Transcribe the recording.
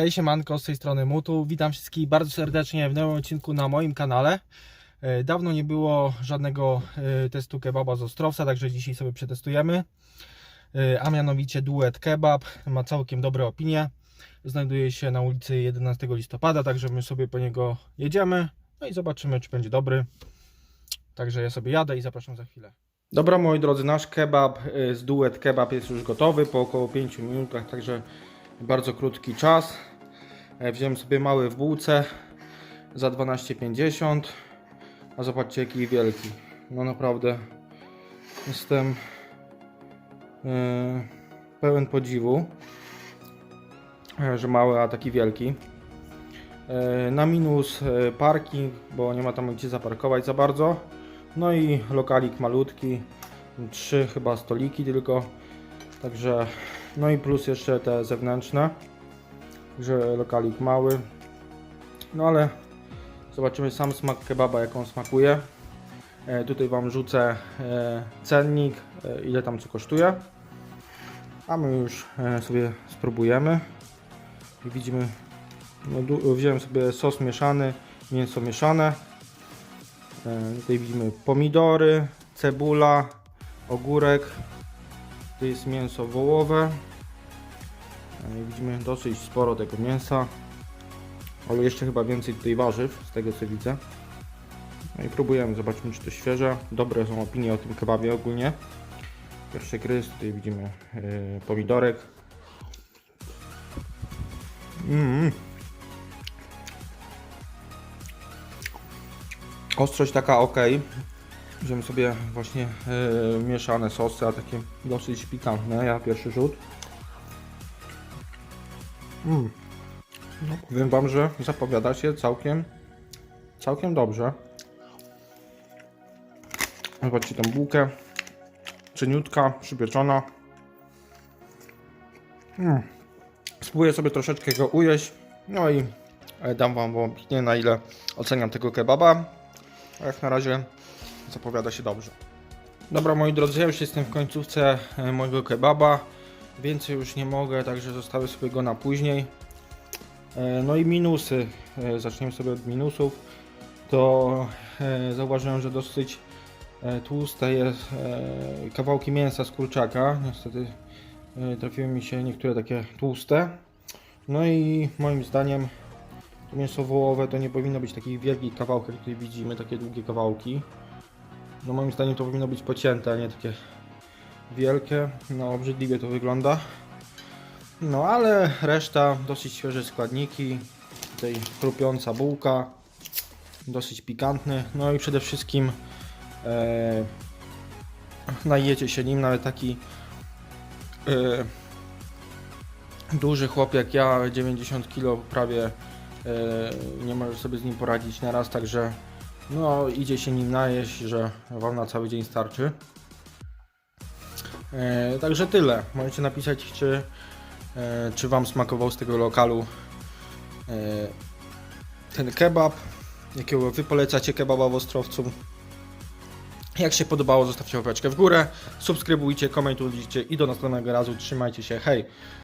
Hej siemanko, z tej strony Mutu. Witam wszystkich bardzo serdecznie w nowym odcinku na moim kanale. E, Dawno nie było żadnego e, testu kebaba z Ostrowca, także dzisiaj sobie przetestujemy. E, A mianowicie duet kebab, ma całkiem dobre opinie. Znajduje się na ulicy 11 listopada, także my sobie po niego jedziemy. No i zobaczymy, czy będzie dobry. Także ja sobie jadę i zapraszam za chwilę. Dobra moi drodzy, nasz kebab z duet kebab jest już gotowy po około 5 minutach, także bardzo krótki czas. E, Wziąłem sobie mały w bułce za 12,50. A zobaczcie jaki wielki. No naprawdę jestem e, pełen podziwu, e, że mały, a taki wielki. E, Na minus parking, bo nie ma tam gdzie zaparkować za bardzo. No i lokalik malutki. Trzy chyba stoliki tylko. Także no i plus jeszcze te zewnętrzne. Że lokalik mały. No ale zobaczymy sam smak kebaba jak on smakuje. E, tutaj Wam rzucę e, cennik, e, ile tam co kosztuje. A my już e, sobie spróbujemy. Widzimy, no, wziąłem sobie sos mieszany, mięso mieszane. E, tutaj widzimy pomidory, cebula, ogórek. To jest mięso wołowe. E, Widzimy dosyć sporo tego mięsa. Ale jeszcze chyba więcej tutaj warzyw, z tego co widzę. No i próbujemy, zobaczmy czy to świeże. Dobre są opinie o tym kebabie ogólnie. Pierwszy gryz, tutaj widzimy yy, pomidorek. Mm. Ostrość taka ok. Wziąłem sobie właśnie yy, mieszane sosy, a takie dosyć pikantne. Ja pierwszy rzut. Mm. No, powiem Wam, że zapowiada się całkiem, całkiem dobrze. Zobaczcie tą bułkę. Cieniutka, przypieczona. Mm. Spróbuję sobie troszeczkę go ujeść. No i e, dam Wam opinię na ile oceniam tego kebaba. Jak na razie zapowiada się dobrze. Dobra moi drodzy, ja już jestem w końcówce e, mojego kebaba. Więcej już nie mogę, także zostawię sobie go na później. E, No i minusy. E, Zaczniemy sobie od minusów. To zauważyłem, że dosyć tłuste jest kawałki mięsa z kurczaka. Niestety trafiły mi się niektóre takie tłuste. No i moim zdaniem to mięso wołowe to nie powinno być takich wielkich kawałków, jak tutaj widzimy, takie długie kawałki. No moim zdaniem to powinno być pocięte, a nie takie wielkie. No obrzydliwie to wygląda. No ale reszta dosyć świeże składniki. Tutaj chrupiąca bułka. Dosyć pikantny. No i przede wszystkim e, się nim, nawet taki e, duży chłop jak ja, 90 kg prawie e, nie może sobie z nim poradzić na raz, także no idzie się nim najeść, że Wam na cały dzień starczy. E, także tyle. Możecie napisać, czy, e, czy Wam smakował z tego lokalu e, ten kebab, jakiego Wy polecacie kebaba w Ostrowcu. Jak się podobało, zostawcie łapeczkę w górę, subskrybujcie, komentujcie i do następnego razu. Trzymajcie się, hej!